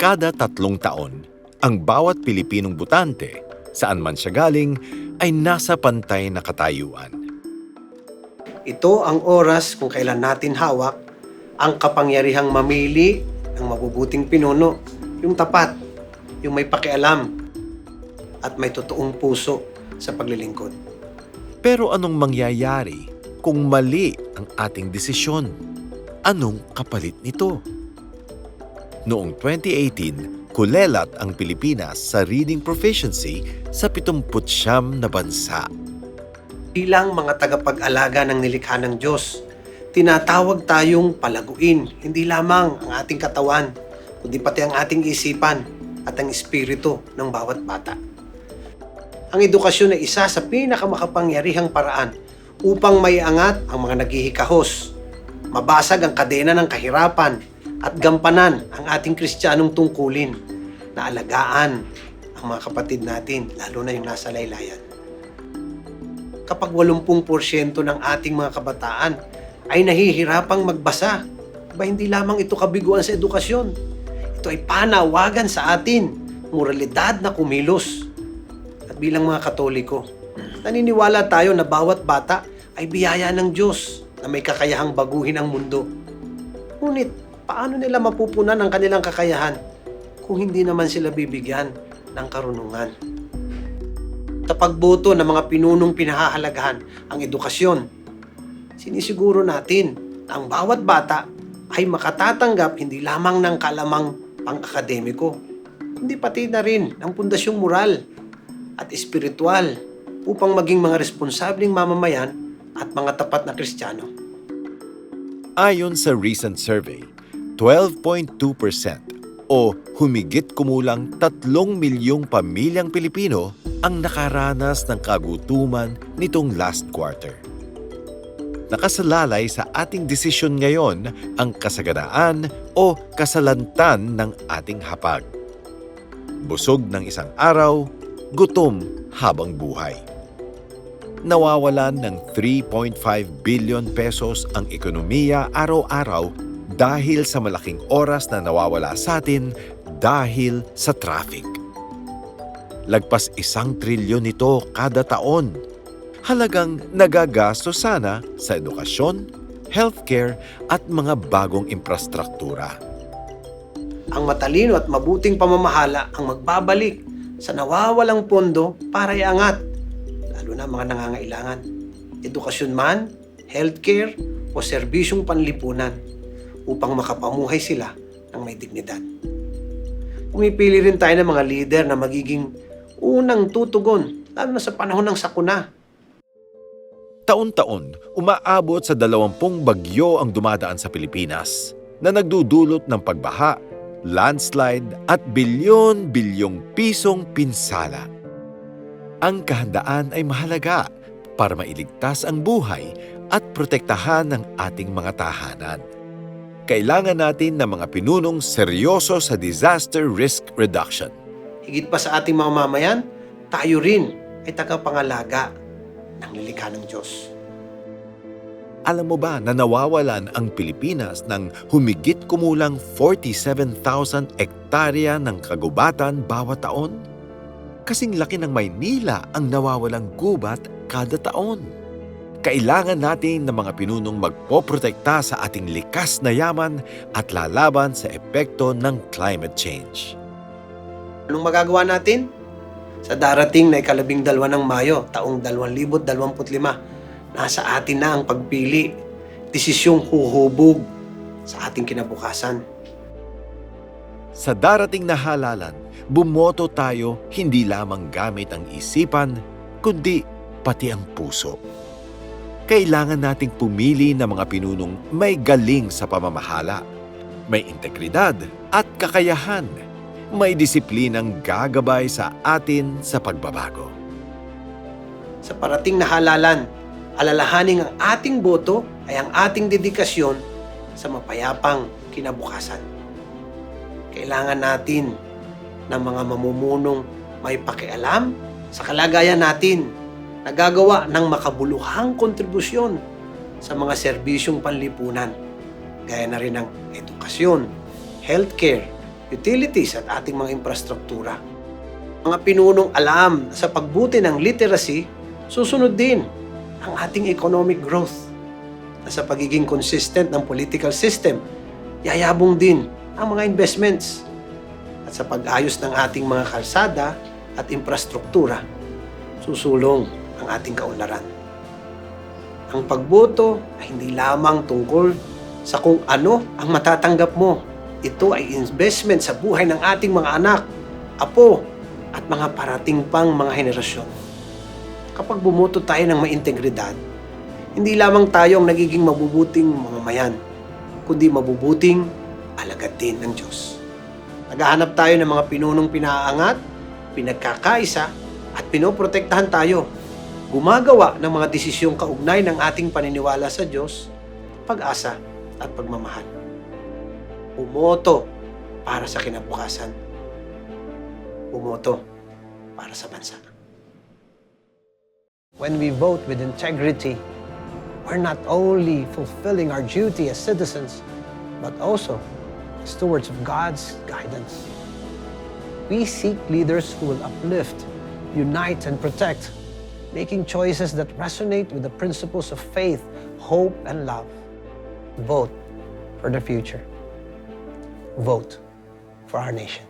kada tatlong taon, ang bawat Pilipinong butante, saan man siya galing, ay nasa pantay na katayuan. Ito ang oras kung kailan natin hawak ang kapangyarihang mamili ng mabubuting pinuno, yung tapat, yung may pakialam, at may totoong puso sa paglilingkod. Pero anong mangyayari kung mali ang ating desisyon? Anong kapalit nito? Noong 2018, kulelat ang Pilipinas sa reading proficiency sa 79 na bansa. Bilang mga tagapag-alaga ng nilikha ng Diyos, tinatawag tayong palaguin hindi lamang ang ating katawan, kundi pati ang ating isipan at ang espiritu ng bawat bata. Ang edukasyon ay isa sa pinakamakapangyarihang paraan upang maiangat ang mga naghihikahos, mabasag ang kadena ng kahirapan at gampanan ang ating kristyanong tungkulin na alagaan ang mga kapatid natin, lalo na yung nasa laylayan kapag 80% ng ating mga kabataan ay nahihirapang magbasa. Ba hindi lamang ito kabiguan sa edukasyon. Ito ay panawagan sa atin, moralidad na kumilos. At bilang mga katoliko, naniniwala tayo na bawat bata ay biyaya ng Diyos na may kakayahang baguhin ang mundo. Ngunit, paano nila mapupunan ang kanilang kakayahan kung hindi naman sila bibigyan ng karunungan? sa pagboto ng mga pinunong pinahahalagahan ang edukasyon. Sinisiguro natin na ang bawat bata ay makatatanggap hindi lamang ng kalamang pang-akademiko, hindi pati na rin ng pundasyong moral at espiritual upang maging mga responsableng mamamayan at mga tapat na kristyano. Ayon sa recent survey, 12.2% o humigit kumulang 3 milyong pamilyang Pilipino ang nakaranas ng kagutuman nitong last quarter. Nakasalalay sa ating desisyon ngayon ang kasaganaan o kasalantan ng ating hapag. Busog ng isang araw, gutom habang buhay. Nawawalan ng 3.5 billion pesos ang ekonomiya araw-araw dahil sa malaking oras na nawawala sa atin dahil sa traffic. Lagpas isang trilyon ito kada taon. Halagang nagagasto sana sa edukasyon, healthcare at mga bagong infrastruktura. Ang matalino at mabuting pamamahala ang magbabalik sa nawawalang pondo para iangat, lalo na mga nangangailangan. Edukasyon man, healthcare o serbisyong panlipunan upang makapamuhay sila ng may dignidad. Pumipili rin tayo ng mga leader na magiging unang tutugon, lalo na sa panahon ng sakuna. Taon-taon, umaabot sa dalawampung bagyo ang dumadaan sa Pilipinas na nagdudulot ng pagbaha, landslide at bilyon-bilyong pisong pinsala. Ang kahandaan ay mahalaga para mailigtas ang buhay at protektahan ng ating mga tahanan. Kailangan natin ng mga pinunong seryoso sa disaster risk reduction. Higit pa sa ating mga mamayan, tayo rin ay tagapangalaga ng lilikha ng Diyos. Alam mo ba na nawawalan ang Pilipinas ng humigit kumulang 47,000 ektarya ng kagubatan bawat taon? Kasing laki ng Maynila ang nawawalang gubat kada taon. Kailangan natin ng mga pinunong magpoprotekta sa ating likas na yaman at lalaban sa epekto ng climate change. Anong magagawa natin? Sa darating na ikalabing dalwa ng Mayo, taong 2025, nasa atin na ang pagpili, desisyong huhubog sa ating kinabukasan. Sa darating na halalan, bumoto tayo hindi lamang gamit ang isipan, kundi pati ang puso. Kailangan nating pumili ng mga pinunong may galing sa pamamahala, may integridad at kakayahan, may disiplinang gagabay sa atin sa pagbabago. Sa parating na halalan, alalahaning ang ating boto ay ang ating dedikasyon sa mapayapang kinabukasan. Kailangan natin ng mga mamumunong may pakialam sa kalagayan natin nagagawa ng makabuluhang kontribusyon sa mga serbisyong panlipunan, gaya na rin ng edukasyon, healthcare, utilities at ating mga infrastruktura. Mga pinunong alam sa pagbuti ng literacy, susunod din ang ating economic growth. Na sa pagiging consistent ng political system, yayabong din ang mga investments. At sa pag-ayos ng ating mga kalsada at infrastruktura, susulong ang ating kaunlaran. Ang pagboto ay hindi lamang tungkol sa kung ano ang matatanggap mo. Ito ay investment sa buhay ng ating mga anak, apo, at mga parating pang mga henerasyon. Kapag bumoto tayo ng may integridad, hindi lamang tayo ang nagiging mabubuting mamamayan, kundi mabubuting alagad din ng Diyos. Naghahanap tayo ng mga pinunong pinaangat, pinagkakaisa, at pinoprotektahan tayo. Gumagawa ng mga desisyong kaugnay ng ating paniniwala sa Diyos, pag-asa at pagmamahal. Umoto para sa kinabukasan. Umoto para sa bansa. When we vote with integrity, we're not only fulfilling our duty as citizens, but also stewards of God's guidance. We seek leaders who will uplift, unite, and protect, making choices that resonate with the principles of faith, hope, and love. Vote for the future. Vote for our nation.